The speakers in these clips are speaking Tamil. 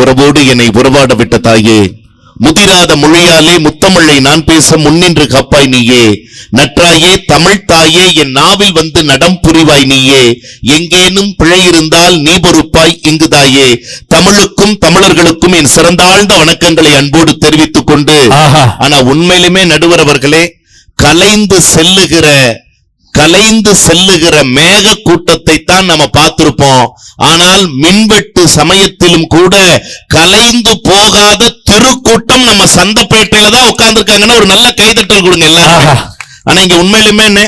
உறவோடு என்னை உறவாட விட்ட தாயே முதிராத மொழியாலே முத்தமிழை நான் பேச முன்னின்று காப்பாய் நீயே. நற்றாயே தமிழ் தாயே என் நாவில் வந்து நடம் புரிவாய் நீயே. எங்கேனும் பிழை இருந்தால் நீ பொறுப்பாய் இங்கு தாயே. தமிழுக்கும் தமிழர்களுக்கும் என் சிறந்தாழ்ந்த வணக்கங்களை அன்போடு தெரிவித்துக் கொண்டு ஆனா உண்மையிலுமே நடுவர் அவர்களே கலைந்து செல்லுகிற கலைந்து செல்லுகிற மேக கூட்டத்தை தான் நம்ம பார்த்திருப்போம். ஆனால் மின்வெட்டு சமயத்திலும் கூட கலைந்து போகாத திருக்கூட்டம் நம்ம சந்தப்பேட்டையில தான் உட்கார்ந்துருக்காங்கன்னா ஒரு நல்ல கைதட்டல் கொடுங்க எல்லாரும். ஆஹா. ஆனா இங்க உண்மையிலுமே என்ன.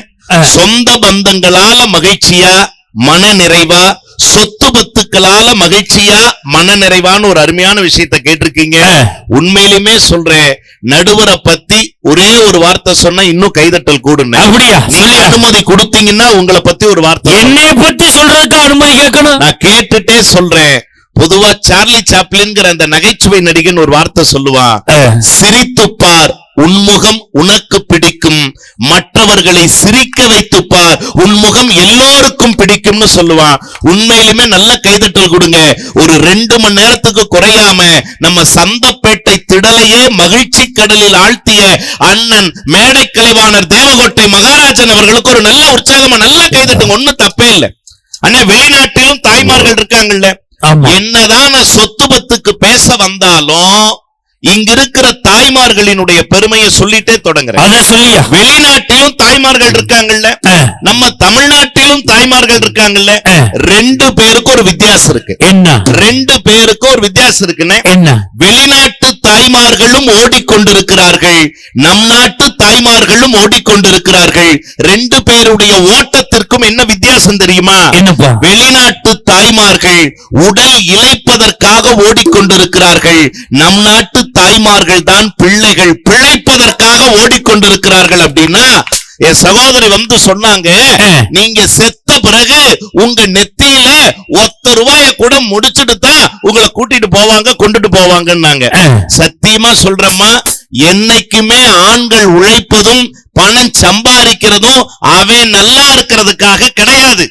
சொந்த பந்தங்களால மகிழ்ச்சியா மன நிறைவா சொத்து பத்துக்களால மகிழ்ச்சியா மன நிறைவான ஒரு அருமையான விஷயத்தை கேட்டிருக்கீங்க. உண்மையிலுமே சொல்றேன் நடுவரை பத்தி ஒரே ஒரு வார்த்தை சொன்னா இன்னும் கைதட்டல் கூடுங்க அப்படியா? அனுமதி கொடுத்தீங்கன்னா உங்களை பத்தி ஒரு வார்த்தை. என்னைய பத்தி சொல்றதுக்கு அனுமதி கேட்கணும். நான் கேட்டுட்டே சொல்றேன். பொதுவா சார்லி சாப்ளின்ங்கிற அந்த நகைச்சுவை நடிகன் ஒரு வார்த்தை சொல்லுவான். அஹ், சிரித்துப் பார் உன்முகம் உனக்கு பிடிக்கும். மற்றவர்களை சிரிக்க வைத்துப் பார் உன்முகம் எல்லோருக்கும் பிடிக்கும்னு சொல்லுவான். உண்மையிலுமே நல்ல கைதட்டல் கொடுங்க. ஒரு ரெண்டு மணி நேரத்துக்கு குறையாம நம்ம சந்தப்பேட்டை திடலையே மகிழ்ச்சி கடலில் ஆழ்த்திய அண்ணன் மேடை கலைவாணர் தேவகோட்டை மகாராஜன் அவர்களுக்கு ஒரு நல்ல உற்சாகமா நல்லா கைதட்டுங்க ஒண்ணும் தப்பே இல்லை. அண்ணே வெளிநாட்டிலும் தாய்மார்கள் இருக்காங்கல்ல. என்னதான் நான் சொத்து பத்துக்கு பேச வந்தாலும் இங்க இருக்கிற தாய்மார்களினுடைய பெருமையை சொல்லிட்டே தொடங்குறேன். வெளிநாட்டிலும் தாய்மார்கள் இருக்காங்கல்ல. நம்ம தமிழ்நாட்டிலும் தாய்மார்கள் இருக்காங்கல்ல? ரெண்டு பேருக்கு ஒரு வித்தியாசம் இருக்கு. என்ன? ரெண்டு பேருக்கு ஒரு வித்தியாசம் இருக்குன்னு என்ன? வெளிநாட்டு தாய்மார்களும் ஓடிக்கொண்டிருக்கிறார்கள். நம் நாட்டு தாய்மார்களும் ஓடிக்கொண்டிருக்கிறார்கள். ரெண்டு பேருடைய ஓட்டத்திற்கும் என்ன வித்தியாசம் தெரியுமா? வெளிநாட்டு தாய்மார்கள் உடல் இழைப்பதற்காக ஓடிக்கொண்டிருக்கிறார்கள். நம் நாட்டு தாய்மார்கள் தான் பிள்ளைகள். பிழைப்பதற்காக ஓடிக்கொண்டிருக்கிறார்கள் அப்படின்னா என் சகோதரி வந்து சொன்னாங்க. நீங்க செத்த பிறகு உங்க நெத்தியில ஒத்த ரூபாய கூட முடிச்சிட்டு தான் உங்களை கூட்டிட்டு போவாங்க கொண்டுட்டு போவாங்கன்னாங்க. சத்தியமா சொல்றேம்மா என்னைக்குமே ஆண்கள் உழைப்பதும் பணம் சம்பாதிக்கிறதும் அவன் நல்லா இருக்கிறதுக்காக கிடையாது.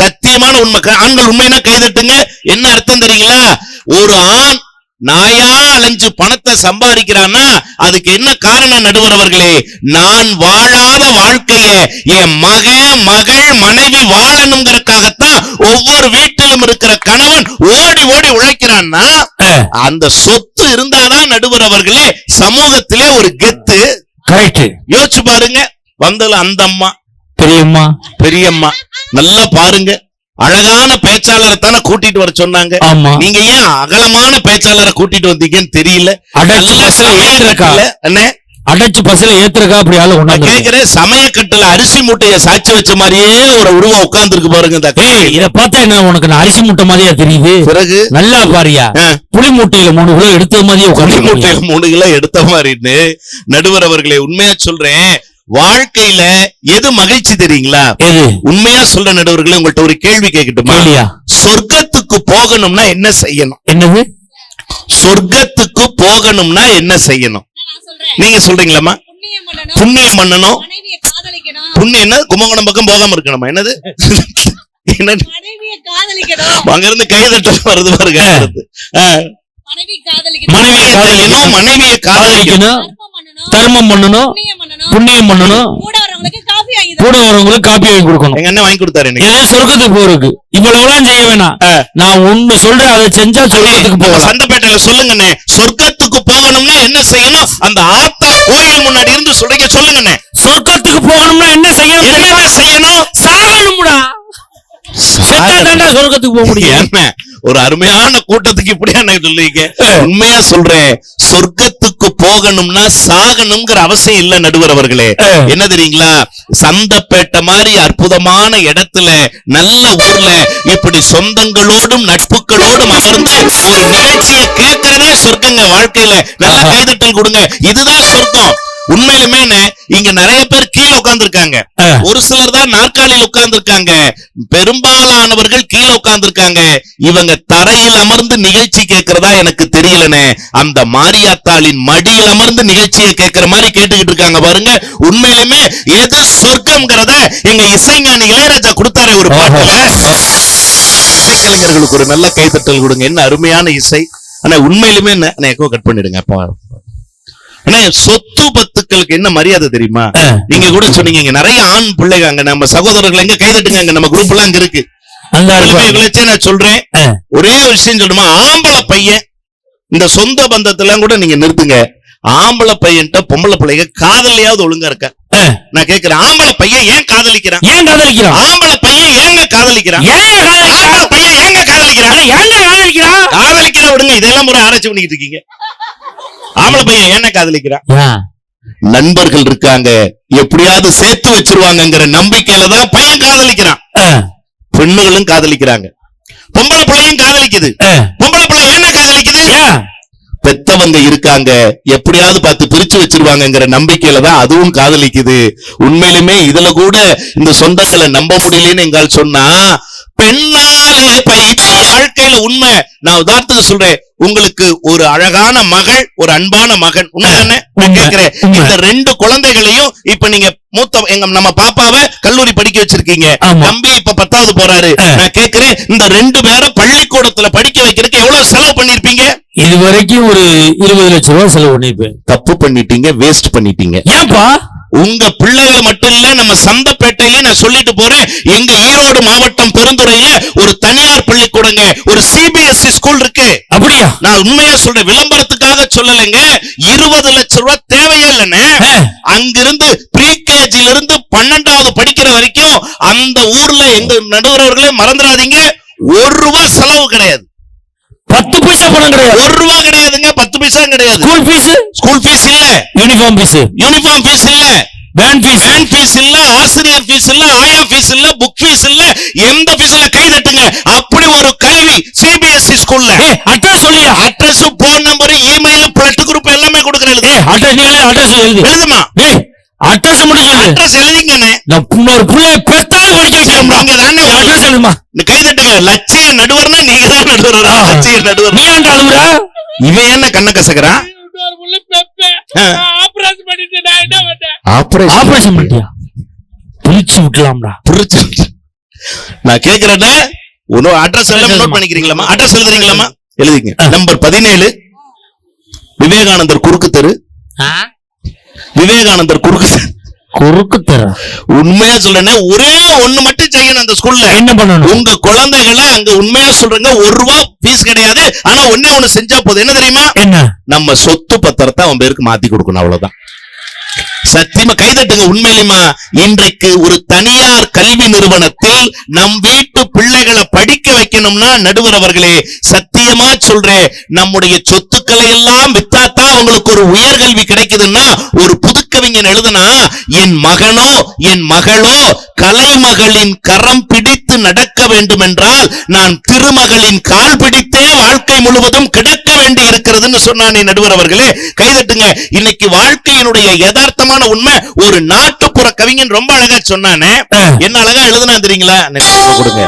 சத்தியமான உண்மை ஆண்கள் உண்மைனா கைதட்டுங்க. என்ன அர்த்தம் தெரியுங்களா? ஒரு ஆண் நாயா அலைஞ்சு பணத்தை சம்பாதிக்கிறான்னா அதுக்கு என்ன காரணம் நடுவர் அவர்களே நான் வாழாத வாழ்க்கைய என் மகன் மகள் மனைவி வாழணுங்கிறதுக்காகத்தான் ஒவ்வொரு வீட்டிலும் இருக்கிற கணவன் ஓடி ஓடி உழைக்கிறான்னா அந்த சொத்து இருந்தாதான் நடுவர் அவர்களே சமூகத்திலே ஒரு கெத்து. கரெக்ட் யோசிச்சு பாருங்க வந்தது அந்த அம்மா. பெரியம்மா. பெரியம்மா. நல்லா பாருங்க. அழகான பேச்சாளரை தானே கூட்டிட்டு வர சொன்னாங்க. ஆமா. நீங்க ஏன் அகலமான பேச்சாளரை கூட்டிட்டு வந்தீங்கன்னு தெரியல. அண்ணே. அடைச்சு பஸ்ல ஏத்துறக்கா? அப்படி ஆளு கொண்டாந்து கேக்குறேன் சமயக்கட்டுல அரிசி மூட்டைய சாட்சி வச்ச மாதிரியே ஒரு உருவம் உட்கார்ந்துருக்கு பாருங்க இந்த அக்கா. ஏய் இத பார்த்தா என்ன உனக்கு நான் அரிசி மூட்டை மாதிரியா தெரியுது? பிறகு? நல்லா பாரியா. புளி மூட்டையில மூணு கிலோ எடுத்தது மாதிரியே உட்காந்து மூட்டையில மூணு கிலோ எடுத்த மாதிரின்னு நடுவர் அவர்களே உண்மையா சொல்றேன். வாழ்க்கையில எது மகிழ்ச்சி தெரியுங்களா? எது? உண்மையா சொல்ற நடுவர்களே உங்கள்ட்ட ஒரு கேள்வி கேட்கட்டுமா சொர்க்கத்துக்கு போகணும்னா என்ன செய்யணும்? என்னது? சொர்க்கத்துக்கு போகணும்னா என்ன செய்யணும்? நான் சொல்றேன். நீங்க சொல்றீங்களாமா புண்ணியம் பண்ணணும் புண்ணியம் என்ன? கும்பகோணம் பக்கம் போகாம இருக்கணுமா? என்னது? என்ன மனைவியை காதலிக்கணும். அங்க இருந்து கைதட்டல் வருது பாருங்க. மனைவியை காதலிக்கணும், மனைவியை காதலிக்கணும். காதலிக்கணும். தர்மம் பண்ணணும் தர்மம் பண்ணணும் புண்ணியம் பண்ணணும் கூட வரவங்களுக்கு காப்பி வாங்கி கொடுக்கணும். எங்க அண்ணன் வாங்கி கொடுத்தாரு எனக்கு இதெல்லாம் சொர்க்கத்துக்கு போறதுக்கு. இவ்வளவுலாம் செய்ய வேணாம். நான் ஒண்ணு சொல்றேன் அதை செஞ்சா சொர்க்கத்துக்கு போகலாம். சந்தப்பேட்டையில சொல்லுங்கண்ணே சொர்க்கத்துக்கு போகணும்னா என்ன செய்யணும்? அந்த ஆத்தா கோயில் முன்னாடி இருந்து சொல்றீங்க சொல்லுங்கண்ணே சொர்க்கத்துக்கு போகணும்னா என்ன செய்யணும்? என்ன செய்யணும்? சாகணும்டா. சொர்க்கத்துக்கு போக முடியும். என்ன ஒரு அருமையான கூட்டத்துக்கு இப்படியா நான் சொல்லுவீங்க உண்மையா சொல்றேன். சொர்க்கத்துக்கு போகணும்னா சாகணுங்கிற அவசியம் இல்ல நடுவர் அவர்களே. என்ன தெரியுங்களா? சந்தப்பேட்டை மாதிரி அற்புதமான இடத்துல நல்ல ஊர்ல இப்படி சொந்தங்களோடும் நட்புகளோடும் அமர்ந்து ஒரு நிகழ்ச்சியை கேட்கறதே சொர்க்கங்க வாழ்க்கையில. நல்ல. கைதட்டல் கொடுங்க. இதுதான் சொர்க்கம். உண்மையிலுமே இங்க நிறைய பேர் கீழே உட்கார்ந்திருக்காங்க. அஹ். ஒரு சிலர் தான் நாற்காலியில் உட்கார்ந்திருக்காங்க. பெரும்பாலானவர்கள் கீழே உட்கார்ந்திருக்காங்க. இவங்க தரையில் அமர்ந்து நிகழ்ச்சி கேட்கறதா எனக்கு தெரியலனே. அந்த மாரியாத்தாளின் மடியில் அமர்ந்து நிகழ்ச்சியை கேட்கிற மாதிரி கேட்டுக்கிட்டு இருக்காங்க பாருங்க. உண்மையிலுமே எது சொர்க்கம்ங்கிறத எங்க இசைஞானி இளையராஜா கொடுத்தாரு ஒரு பாட்டுல. இசைக்கலைஞர்களுக்கு ஒரு நல்ல கைத்தட்டல் கொடுங்க. என்ன அருமையான இசை. ஆனா உண்மையிலுமே என்ன? எக்கோ கட் பண்ணிடுங்க. அப்பா. சொத்து பத்துக்களுக்கு என்ன மரியாதை தெரியுமா. நீங்க கூட சொன்னீங்க நிறைய ஆண் பிள்ளைங்க அங்க நம்ம சகோதரர்கள் எங்க கைதட்டுங்க அங்க நம்ம குரூப் எல்லாம் அங்க இருக்கு. நான் சொல்றேன். ஒரே விஷயம் சொல்லுமா ஆம்பளை பையன் இந்த சொந்த பந்தத்தெல்லாம் கூட நீங்க நிறுத்துங்க. ஆம்பளை பையன்ட்ட பொம்பளை பிள்ளைங்க காதலியாவது ஒழுங்கா இருக்கா. நான் கேக்குறேன் ஆம்பளை பையன் ஏன் காதலிக்கிறான்? ஏன் காதலிக்கிறான்? ஆம்பளை பையன் ஏங்க காதலிக்கிறான்? ஏன் காதலிக்கிறான்? பையன் ஏங்க காதலிக்கிறான்? ஏன்டா காதலிக்கிறான்? காதலிக்கிற விடுங்க இதெல்லாம் ஒரு ஆராய்ச்சி பண்ணிக்கிட்டு இருக்கீங்க. ஆம்பளை பையன் என்ன காதலிக்கிறான்? நண்பர்கள் இருக்காங்க எப்படியாவது சேர்த்து வச்சிருவாங்கங்கிற நம்பிக்கையில தான் பையன் காதலிக்கிறான். பெண்ணுகளும் காதலிக்கிறாங்க. பொம்பளை பிள்ளையும் காதலிக்குது. பொம்பளை பிள்ளை என்ன காதலிக்குது? பெத்தவங்க இருக்காங்க எப்படியாவது பார்த்து பிரிச்சு வச்சிருவாங்கங்கிற நம்பிக்கையில தான் அதுவும் காதலிக்குது. உண்மையிலுமே இதுல கூட இந்த சொந்தங்களை நம்ப முடியலன்னு எங்கால் சொன்னா பெண்ணாலே பைத்த வாழ்க்கையில உண்மை. நான் உதாரணத்துக்கு சொல்றேன். உங்களுக்கு ஒரு அழகான மகள் ஒரு அன்பான மகன். உண்மைதானே? நான் உண்மை, கேக்குறேன் உண்மை. இந்த ரெண்டு குழந்தைகளையும் இப்ப நீங்க மூத்த எங்க நம்ம பாப்பாவை கல்லூரி படிக்க வச்சிருக்கீங்க. தம்பி இப்ப பத்தாவது போறாரு. நான் கேக்குறேன் இந்த ரெண்டு பேரை பள்ளிக்கூடத்துல படிக்க வைக்கிறதுக்கு எவ்வளவு செலவு பண்ணிருப்பீங்க? இது வரைக்கும் ஒரு இருபது லட்சம் ரூபாய் செலவு பண்ணிருப்பேன். தப்பு பண்ணிட்டீங்க வேஸ்ட் பண்ணிட்டீங்க. ஏன்பா? உங்க பிள்ளைகளை மட்டும் இல்ல நம்ம சந்தப்பேட்டையில நான் சொல்லிட்டு போறேன். எங்க ஈரோடு மாவட்டம் பெருந்துறையில ஒரு தனியார் பள்ளிக்கூடங்க ஒரு சிபிஎஸ்இ ஸ்கூல் இருக்கு. அப்படியா? நான் உண்மையா சொல்றேன் விளம்பரத்துக்காக சொல்லலைங்க. இருபது லட்சம் ரூபாய் தேவையே இல்லைன்னு. அங்கிருந்து இருந்து பன்னெண்டாவது படிக்கிற வரைக்கும் அந்த ஊர்ல எங்க நடுவர்களே மறந்துடாதீங்க. ஒரு ரூபாய் செலவு கிடையாது. பத்து பைசா பணம் கிடையாது. ஒரு ரூபா கிடையாதுங்க பத்து பைசா கிடையாது. ஸ்கூல் ஃபீஸ் ஸ்கூல் ஃபீஸ் இல்ல. யூனிஃபார்ம் ஃபீஸ் யூனிஃபார்ம் ஃபீஸ் இல்ல. வேன் ஃபீஸ் வேன் ஃபீஸ் இல்ல ஆசிரியர் ஃபீஸ் இல்ல ஆயா ஃபீஸ் இல்ல புக் ஃபீஸ் இல்ல எந்த ஃபீஸ்ல கை தட்டுங்க. அப்படி ஒரு கல்வி சிபிஎஸ்இ ஸ்கூல்ல அட்ரஸ் சொல்லியா? Address phone number email blood group எல்லாமே ஏய் அட்ரஸ் நீ அட்ரஸ் எழுது. எழுதுமா? அட்ரஸ் மட்டும் சொல்லு அட்ரஸ் எழுதிங்கண்ணே. நான் இன்னொரு புள்ளைய பெத்தாலும் படிக்க வைக்கிறேன்டா நீங்க தானே அட்ரஸ் எழுதுமா இந்த கை தட்டுங்க லட்சிய நடுவர்னா நீங்க தான் நடுவர் லட்சிய நடுவர் நீ ஏன்டா அழுவுற இவன் என்ன கண்ண கசக்குறான் ஆபரேஷன் பண்ணிட்டு நான் என்ன பண்ணேன்? ஆபரேஷன் ஆபரேஷன் பண்ணிட்டியா? பிரிச்சு விட்டுலாம்டா. புரிச்சு நான் கேக்குறேன்ல உன்னோட அட்ரஸ் எல்லாம் நோட் பண்ணிக்கிறீங்களாமா அட்ரஸ் எழுதுறீங்களாமா எழுதிங்க. நம்பர் பதினேழு. விவேகானந்தர் குறுக்கு தெரு. விவேகானந்தர் குறுக்கு. குறுக்கு தர. உண்மையா சொல்றேனே ஒரே ஒண்ணு மட்டும் செய்யணும் அந்த ஸ்கூல்ல. என்ன பண்ணணும்? உங்க குழந்தைகளை அங்க உண்மையா சொல்றேங்க ஒரு ரூபா ஃபீஸ் கிடையாது. ஆனா ஒண்ணே ஒண்ணு செஞ்சா போதும். என்ன தெரியுமா? என்ன? நம்ம சொத்து பத்திரத்தை அவன் பேருக்கு மாத்தி கொடுக்கணும் அவ்வளவுதான். சத்தியமா கைதட்டுங்க உண்மையிலுமா? இன்றைக்கு ஒரு தனியார் கல்வி நிறுவனத்தில் நம் வீட்டு பிள்ளைகளை படிக்க வைக்கணும்னா நடுவர் அவர்களே சத்தியமா சொல்றேன் நம்முடைய சொத்துக்களை எல்லாம் வித்தாத்தான் அவங்களுக்கு ஒரு உயர்கல்வி கிடைக்குதுன்னா ஒரு புதுக்கவிஞன் எழுதுனா என் மகனோ என் மகளோ கலைமகளின் கரம் பிடித்து நடக்க வேண்டும் என்றால் நான் திருமகளின் கால் பிடித்தே வாழ்க்கை முழுவதும் கிடக்க வேண்டி இருக்கிறதுன்னு சொன்னானே நடுவர் அவர்களே கைதட்டுங்க இன்னைக்கு வாழ்க்கையினுடைய யதார்த்தமான உண்மை ஒரு நாட்டுப்புற கவிஞன் ரொம்ப அழகா சொன்னானே. என்ன அழகா எழுதுனா தெரியுங்களா? கொடுங்க.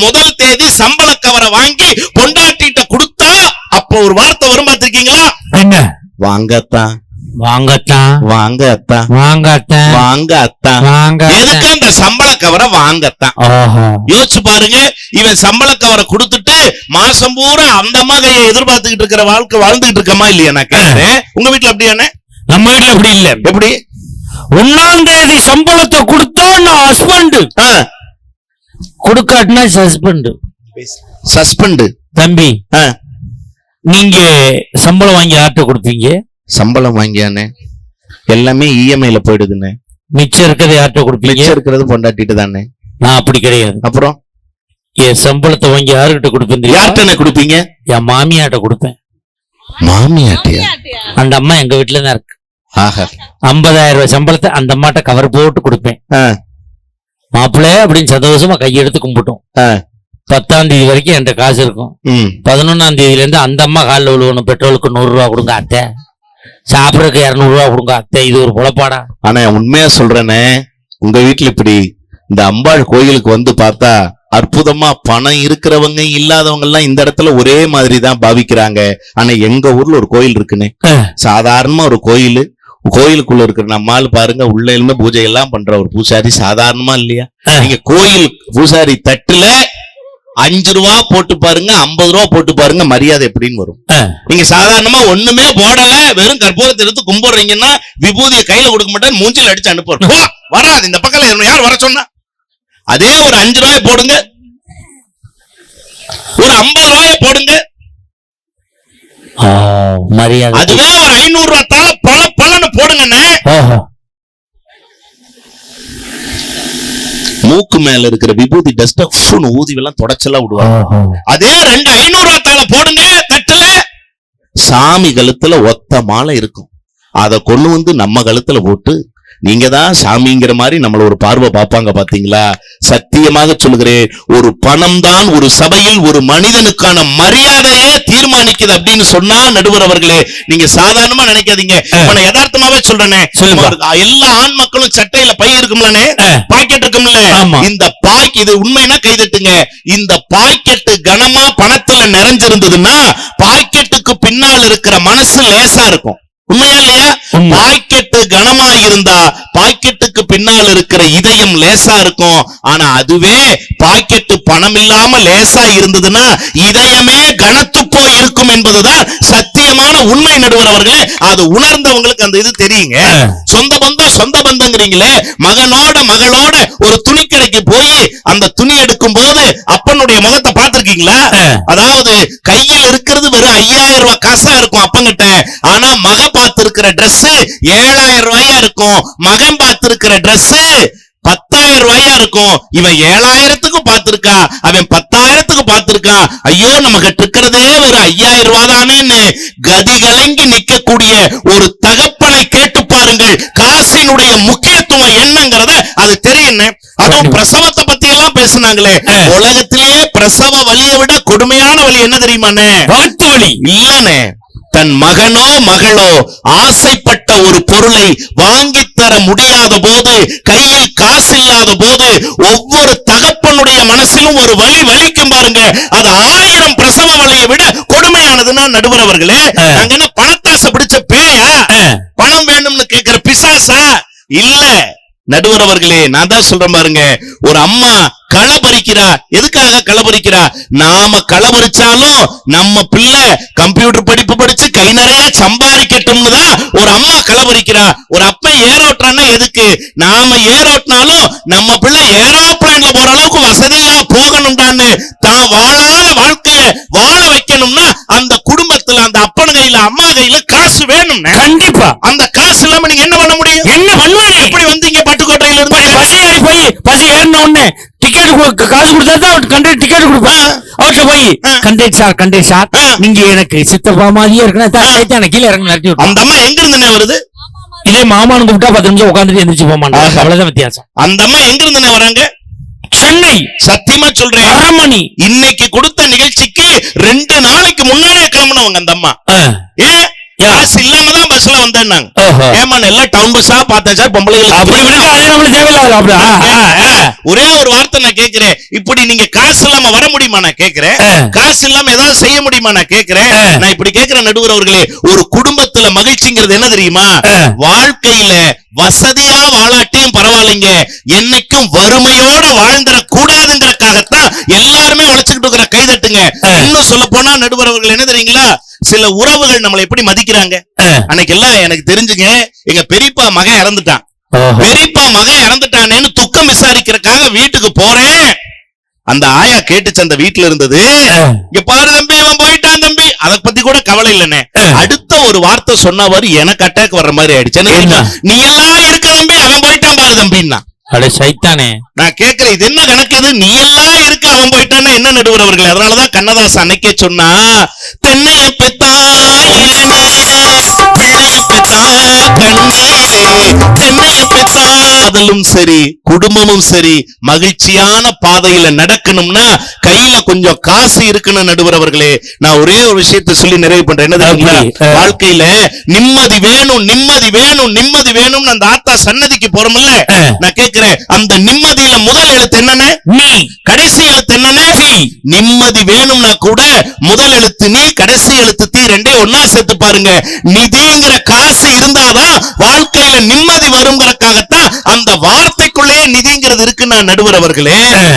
முதல் தேதி சம்பள கவரை வாங்கி பொண்டாட்டிட்ட கொடுத்தா அப்ப ஒரு வார்த்தை வரும் பார்த்திருக்கீங்களா? என்ன? வாங்கத்தான். வாங்கத்தான் வாங்க அத்தா வாங்கத்தான் வாங்க அத்தா வாங்கத்தான் எதுக்கு அந்த சம்பள கவரை வாங்கத்தான் யோசிச்சு பாருங்க இவன் சம்பள கவரை கொடுத்துட்டு மாசம் பூரா அந்த அம்மா கையை எதிர்பார்த்துக்கிட்டு இருக்கிற வாழ்க்கை வாழ்ந்துகிட்டு இருக்கமா இல்லையா நான் கேட்கிறேன் உங்க வீட்டுல அப்படியானே நம்ம வீட்டுல அப்படி இல்ல. எப்படி? ஒன்னாம் தேதி சம்பளத்தை கொடுத்தா நான் ஹஸ்பண்ட் கொடுக்காட்டினா சஸ்பெண்ட் சஸ்பெண்ட் தம்பி நீங்க சம்பளம் வாங்கி யார்கிட்ட கொடுப்பீங்க சம்பளம் வாங்கியானே எல்லாமே இஎம்ஐல போயிடுதுன்னு மிச்சம் இருக்கிறத யார்கிட்ட கொடுப்பீங்க? மிச்சம் இருக்கிறது பொண்டாட்டிட்டு தானே. நான் அப்படி கிடையாது. அப்புறம்? என் சம்பளத்தை வாங்கி யாருகிட்ட கொடுப்பேன்? யார்கிட்ட கொடுப்பீங்க? என் மாமியாட்ட கொடுப்பேன். மாமியாட்டியா? அந்த அம்மா எங்க வீட்டுல தான் இருக்கு. ஆஹா. ஐம்பதாயிரம் ரூபாய் சம்பளத்தை அந்த அம்மாட்ட கவர் போட்டு கொடுப்பேன். ஆ, மாப்பிள்ளை அப்படின்னு சந்தோஷமா கையெடுத்து கும்பிட்டோம். ஆ, பத்தாம் தேதி வரைக்கும் என்கிட்ட காசு இருக்கும். ம். பதினொன்னாம் தேதியில இருந்து அந்த அம்மா காலில் விழுவணும் பெட்ரோலுக்கு நூறு ரூபா கொடுங்க அத்தை. சாப்பிடறதுக்கு இருநூறு ரூபா கொடுங்க அத்தை இது ஒரு பொழப்பாடா ஆனா உண்மையா சொல்றேனே உங்க வீட்டுல இப்படி இந்த அம்பாள் கோயிலுக்கு வந்து பார்த்தா அற்புதமா பணம் இருக்கிறவங்க இல்லாதவங்க எல்லாம் இந்த இடத்துல ஒரே மாதிரி தான் பாவிக்கிறாங்க. ஆனா எங்க ஊர்ல ஒரு கோயில் இருக்குன்னு. சாதாரணமா ஒரு கோயில். கோயிலுக்குள்ள இருக்கிற நம்மால் பாருங்க உள்ள இருந்து பூஜை எல்லாம் பண்ற ஒரு பூசாரி சாதாரணமா இல்லையா. நீங்க கோயில் பூசாரி தட்டுல அஞ்சு ரூபா போட்டு பாருங்க ஐம்பது ரூபா போட்டு பாருங்க மரியாதை எப்படின்னு வரும். நீங்க சாதாரணமா ஒண்ணுமே போடல வெறும் கற்பூரத்தை எடுத்து கும்பிடுறீங்கன்னா விபூதியை கையில கொடுக்க மாட்டேன் மூஞ்சில அடிச்சு அனுப்புறோம் வராது இந்த பக்கத்துல யார் வர சொன்னா? அதே ஒரு அஞ்சு ரூபாய் போடுங்க. ஒரு ஐம்பது ரூபாய் போடுங்க. அதுவே ஒரு ஐநூறு ரூபாய் தாள பல பலன்னு போடுங்கண்ணே. மூக்கு மேல இருக்கிற விபூதி டஸ்ட ஊதி எல்லாம் தொடச்செல்லாம் விடுவாங்க. அதே ரெண்டு ஐநூறு ரூபாய் தாள போடுங்க தட்டுல சாமி கழுத்துல ஒத்த மாலை இருக்கும். அத கொண்டு வந்து நம்ம கழுத்துல போட்டு நீங்க தான் சாமிங்கிற மாதிரி நம்மள ஒரு பார்வை பார்ப்பாங்க பாத்தீங்களா? சத்தியமாக சொல்கிறேன் ஒரு பணம் தான் ஒரு சபையில் ஒரு மனிதனுக்கான மரியாதையே தீர்மானிக்குது அப்படின்னு சொன்னா நடுவர் அவர்களே நீங்க சாதாரணமா நினைக்காதீங்க. நான் யதார்த்தமாவே சொல்றேனே. எல்லா ஆண் மக்களும் சட்டையில பை இருக்கும்லனே. பாக்கெட் இருக்கும்ல. இந்த பாக் இது உண்மைனா கைதட்டுங்க. இந்த பாக்கெட் கனமா பணத்துல நிறைஞ்சிருந்ததுன்னா பாக்கெட்டுக்கு பின்னால் இருக்கிற மனசு லேசா இருக்கும். உண்மையா இல்லையா. பாக்கெட்டு கனமா இருந்தா பாக்கெட்டுக்கு பின்னால் இருக்கிற இதயம் லேசா இருக்கும். ஆனா அதுவே பாக்கெட்டு பணம் இல்லாம லேசா இருந்ததுன்னா இதயமே கனத்து போய் இருக்கும் என்பதுதான் சத்தியமான உண்மை நடுவர் அவர்களே. அது உணர்ந்தவங்களுக்கு அந்த இது தெரியுங்க. சொந்த பந்தம் சொந்த பந்தங்கிறீங்களே. மகனோட மகளோட ஒரு துணிக்கடைக்கு போய் அந்த துணி எடுக்கும் போது அப்பனுடைய முகத்தை பார்த்திருக்கீங்களா ஆ. அதாவது கையில் இருக்கிறது வெறும் ஐயாயிரம் ரூபாய் காசா இருக்கும் அப்பங்கிட்ட. ஆனா மக பார்த்திருக்கிற Dress ஏழாயிரம் ரூபாயா இருக்கும். மகன் பார்த்திருக்கிற Dress பத்தாயிரம் ரூபாயா இருக்கும். இவன் ஏழாயிரத்துக்கு பார்த்திருக்கா அவன் பத்தாயிரத்துக்கு பார்த்திருக்கான் ஐயோ நம்ம கிட்ட இருக்கிறதே வெறும் ஐயாயிரம் ரூபாய் தானேன்னு கதி கலங்கி நிக்கக்கூடிய ஒரு தகப்பனை கேட்டு பாருங்கள். காசினுடைய முக்கியத்துவம் என்னங்கிறத அது தெரியும் அதுவும் பிரசவத்தை பத்தி எல்லாம் பேசுனாங்களே உலகத்திலேயே பிரசவ வலியை விட கொடுமையான வலி என்ன தெரியுமாண்ணே? வகுத்து வழி இல்லனே தன் மகனோ மகளோ ஆசைப்பட்ட ஒரு பொருளை வாங்கித் தர முடியாத போது கையில் காசு இல்லாத போது ஒவ்வொரு தகப்பனுடைய மனசிலும் ஒரு வலி வலிக்கும் பாருங்க. அது ஆயிரம் பிரசவ வலியை விட கொடுமையானதுன்னா நடுவர் அவர்களே. நாங்க என்ன பணத்தாசை பிடிச்ச பேயா. பணம் வேணும்னு கேக்குற பிசாசா? இல்ல. நடுவர் அவர்களே நான் தான் சொல்றேன் பாருங்க. ஒரு அம்மா களை பறிக்கிறா எதுக்காக களை பறிக்கிறா நாம களை பறிச்சாலும் நம்ம பிள்ளை கம்ப்யூட்டர் படிப்பு படிச்சு கை நிறைய சம்பாதிக்கட்டும்னு தான் ஒரு அம்மா களை பறிக்கிறா ஒரு அப்பன் ஏரோட்டான்னா எதுக்கு? நாம ஏரோட்டினாலும் நம்ம பிள்ளை ஏரோப்ளேன்ல போற அளவுக்கு வசதியா போகணும்டான்னு தான் வாழாத வாழ்க்கைய வாழ வைக்கணும்னா அந்த குடும்பத்துல அந்த அப்பன் கையில அம்மா கையில காசு வேணும்னே. கண்டிப்பா. அந்த காசு இல்லாம பட்டுக்கோட்டையில இருந்து பஸ் ஏறி போய் பஸ் ஏறின உடனே டிக்கெட் காசு கொடுத்தா தான் கண்டக்டர் டிக்கெட் கொடுப்பேன் அவர்கிட்ட போய். Conductor sir conductor sir. நீங்க எனக்கு சித்தப்பா மாதிரியே இருக்கணும். எனக்கு கீழே இறங்கி நடத்தி விட்டோம் அந்த அம்மா எங்க இருந்துனே வருது? இதே மாமானு கூப்பிட்டா பத்து நிமிஷம் உட்காந்துட்டு எந்திரிச்சு போக மாட்டாங்க. அவ்வளவுதான் வித்தியாசம். அந்த அம்மா எங்க இருந்துனே வராங்க? சென்னை. சத்தியமா சொல்றேன் அரை மணி. இன்னைக்கு கொடுத்த நிகழ்ச்சிக்கு ரெண்டு நாளைக்கு முன்னாடியே கிளம்புனவங்க அந்த அம்மா. ஏன்? காசு இல்லாம தான் பஸ்ல வந்தேன்னாங்க. ஏமா எல்லாம் டவுன் பஸ்ஸா பார்த்தேன் சார் அப்படி ஆ. ஒரே ஒரு வார்த்தை நான் கேக்குறேன் இப்படி நீங்க காசு இல்லாம வர முடியுமா நான் கேக்குறேன். காசு இல்லாம ஏதாவது செய்ய முடியுமா நான் கேக்குறேன். நான் இப்படி கேக்குற நடுவர் அவர்களே ஒரு குடும்பத்துல மகிழ்ச்சிங்கிறது என்ன தெரியுமா. வாழ்க்கையில வசதியா வாழாட்டியும் பரவாயில்லைங்க என்னைக்கும் வறுமையோட வாழ்ந்துட கூடாதுங்கிறதுக்காகத்தான் எல்லாருமே உழைச்சுக்கிட்டு இருக்கிற கைதட்டுங்க ஆ. இன்னும் சொல்ல போனா நடுவர் அவர்கள் என்ன தெரியுங்களா? சில உறவுகள் நம்மளை எப்படி மதிக்கிறாங்க. அன்னைக்கு எல்லாம் எனக்கு தெரிஞ்சுங்க எங்க பெரியப்பா மகன் இறந்துட்டான். பெரியப்பா மகன் இறந்துட்டானேன்னு துக்கம் விசாரிக்கிறதுக்காக வீட்டுக்கு போறேன். அந்த ஆயா கேட்டுச்சு அந்த வீட்டுல இருந்தது. இங்க பாரு தம்பி அவன் போயிட்டான் தம்பி. அத பத்தி கூட கவலை இல்லனே ஆ. அடுத்த ஒரு வார்த்தை சொன்னவாறு எனக்கு அட்டாக் வர்ற மாதிரி ஆயிடுச்சு? நீ எல்லாம் இருக்க தம்பி அவன் போயிட்டான் பாரு தம்பின்னா. அட சைத்தானே. நான் கேக்குறேன் இது என்ன கணக்கு இது நீ எல்லாம் இருக்க என்ன நடுவர் அவர்கள்? அதனாலதான் கண்ணதாசன் அன்னைக்கே சொன்னா தென்னைய பெத்தா காதலும் சரி குடும்பமும் சரி மகிழ்ச்சியான பாதையில நடக்கணும்னா கையில கொஞ்சம் காசு இருக்குன்னு நடுவர் அவர்களே நான் ஒரே ஒரு விஷயத்தை சொல்லி நிறைவு பண்றேன். என்ன. வாழ்க்கையில நிம்மதி வேணும் நிம்மதி வேணும் நிம்மதி வேணும்னு அந்த ஆத்தா சன்னதிக்கு போறோம்ல. நான் கேக்குறேன். அந்த நிம்மதியில முதல் எழுத்து என்னன்னு? நீ. கடைசி எழுத்து என்னன்னு? நிம்மதி வேணும்னா கூட முதல் எழுத்து நீ கடைசி எழுத்து தீ ரெண்டே ஒன்னா சேர்த்து பாருங்க. நிதிங்கிற காசு இருந்தாதான் வாழ்க்கையில நிம்மதி வருங்கிறதுக்காகத்தான் அந்த வார்த்தைக்கு மனிதனுக்குள்ளே நிதிங்கிறது இருக்கு நான் நடுவர் அவர்களே.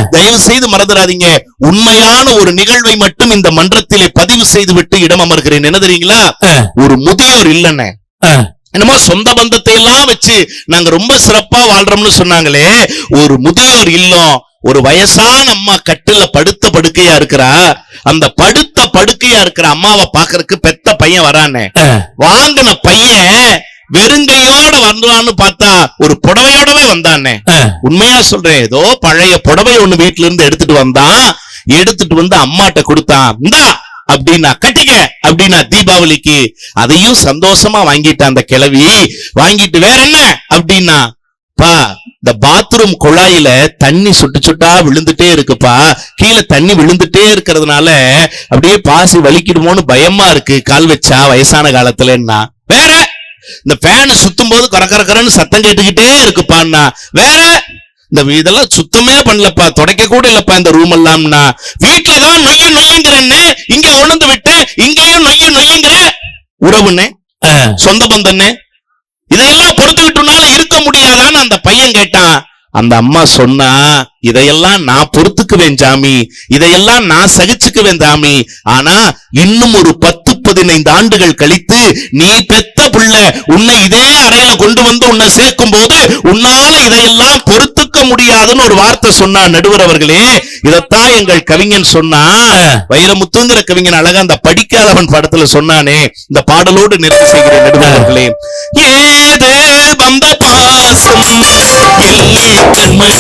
தயவு செய்து மறந்துடாதீங்க. உண்மையான ஒரு நிகழ்வை மட்டும் இந்த மன்றத்திலே பதிவு செய்து விட்டு இடம் அமர்கிறேன். என்ன தெரியுங்களா? ஒரு முதியோர் இல்லைன்னு. என்னமோ சொந்த பந்தத்தை எல்லாம் வச்சு நாங்க ரொம்ப சிறப்பா வாழ்றோம்னு சொன்னாங்களே. ஒரு முதியோர் இல்லம் ஒரு வயசான அம்மா கட்டில படுத்த படுக்கையா இருக்கிறா. அந்த படுத்த படுக்கையா இருக்கிற அம்மாவை பாக்குறதுக்கு பெத்த பையன் வரானே. வாங்கின பையன் வெறுங்கையோட வந்தான்னு பார்த்தா ஒரு புடவையோடவே வந்தானே. உண்மையா சொல்றேன். ஏதோ பழைய புடவை ஒண்ணு வீட்டுல இருந்து எடுத்துட்டு வந்தான் எடுத்துட்டு வந்து அம்மாட்ட கொடுத்தான். இந்தா அப்படின்னா கட்டிக்க அப்படின்னா தீபாவளிக்கு. அதையும் சந்தோஷமா வாங்கிட்டான் அந்த கிழவி. வாங்கிட்டு வேற என்ன? அப்படின்னா பா இந்த பாத்ரூம் குழாயில தண்ணி சுட்டு சுட்டா விழுந்துட்டே இருக்குப்பா. கீழே தண்ணி விழுந்துட்டே இருக்கிறதுனால அப்படியே பாசி வலிக்கிடுமோன்னு பயமா இருக்கு. கால் வச்சா வயசான காலத்துலன்னா. வேற இந்த ஃபேன் சுத்தும் போது கர கர கரன்னு சத்தம் கேட்டுக்கிட்டே இருக்குப்பான்னா வேற இந்த இதெல்லாம் சுத்தமே பண்ணலப்பா துடைக்க கூட இல்லப்பா இந்த ரூம் எல்லாம்னா. வீட்டுல தான் நொய்ய நொய்யுங்கிறன்னு இங்க உணர்ந்து விட்டு இங்கேயும் நொய்ய நொய்யுங்கிற உறவுன்னு சொந்த பந்தன்னு இதையெல்லாம் பொறுத்துக்கிட்டுனால இருக்க முடியாதான்னு அந்த பையன் கேட்டான். அந்த அம்மா சொன்னா இதையெல்லாம் நான் பொறுத்துக்குவேன் ஜாமி. இதையெல்லாம் நான் சகிச்சுக்குவேன் ஜாமி. ஆனா இன்னும் ஒரு பத்து பதினைந்து ஆண்டுகள் கழித்து நீ பெத்த புள்ள உன்னை இதே அறையில கொண்டு வந்து உன்னை சேர்க்கும் போது உன்னால இதையெல்லாம் பொறுத்துக்க முடியாதுன்னு ஒரு வார்த்தை சொன்னா நடுவர் அவர்களே. இதத்தான் எங்கள் கவிஞன் சொன்னா வைரமுத்துங்கிற கவிஞன் அழகா அந்த படிக்காதவன் படத்துல சொன்னானே. இந்த பாடலோடு நிறைவு செய்கிற நடுவர் அவர்களே. ஏது வந்த பாசம் எல்லை கண்மணி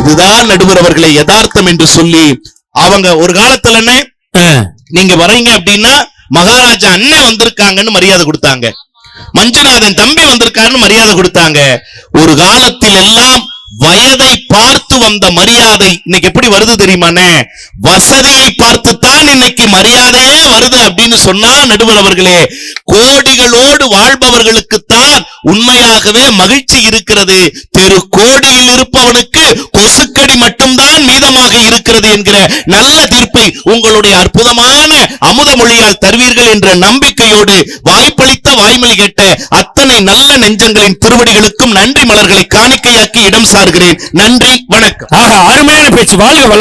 இதுதான் நடுவர் அவர்களை யதார்த்தம் என்று சொல்லி அவங்க ஒரு காலத்துல என்ன? நீங்க வர்றீங்க அப்படின்னா மகாராஜா அண்ணன் வந்திருக்காங்கன்னு மரியாதை கொடுத்தாங்க. மஞ்சுநாதன் தம்பி வந்திருக்காருன்னு மரியாதை கொடுத்தாங்க. ஒரு காலத்தில் எல்லாம் வயதை பார்த்து வந்த மரியாதை இன்னைக்கு எப்படி வருது தெரியுமானே வசதியை பார்த்து தான் இன்னைக்கு மரியாதையே வருது அப்படின்னு சொன்னா நடுவர் அவர்களே கோடிகளோடு வாழ்பவர்களுக்குத்தான் உண்மையாகவே மகிழ்ச்சி இருக்கிறது. தெரு கோடியில் இருப்பவனுக்கு கொசுக்கடி மட்டும்தான் மீதமாக இருக்கிறது என்கிற நல்ல தீர்ப்பை உங்களுடைய அற்புதமான அமுத மொழியால் தருவீர்கள் என்ற நம்பிக்கையோடு வாய்ப்பளித்த வாய்மொழி கேட்ட அத்தனை நல்ல நெஞ்சங்களின் திருவடிகளுக்கும் நன்றி மலர்களை காணிக்கையாக்கி இடம் சார்கிறேன். நன்றி வணக்கம். வணக்கம் ஆக அருமையான பேச்சு. வாழ்க வளம்